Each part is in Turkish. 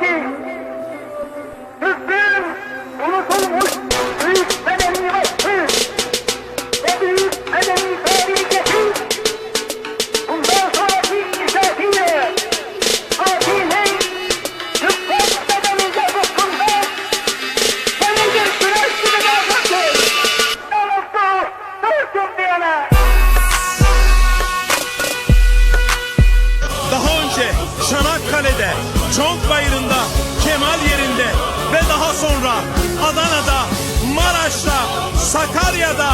king. Çanakkale'de, Çonkbayırı'nda, Kemal yerinde ve daha sonra Adana'da, Maraş'ta, Sakarya'da,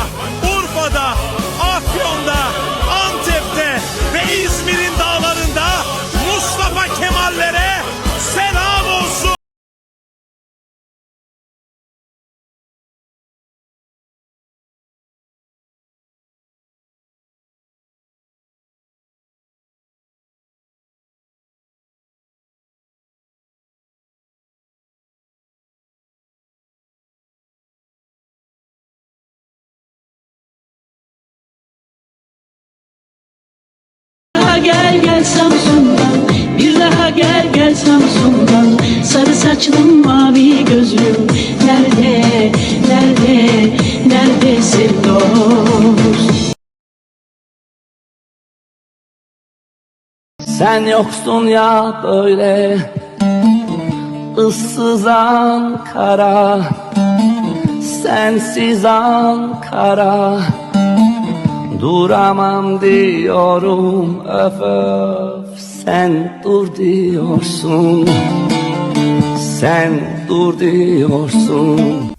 daha gel gel Samsun'dan. Bir daha gel gel Samsun'dan. Sarı saçlım mavi gözlüm. Nerede, nerede, neredesin dost? Sen yoksun ya böyle ıssız Ankara. Sensiz Ankara Duramam diyorum öf öf Sen dur diyorsun. Sen dur diyorsun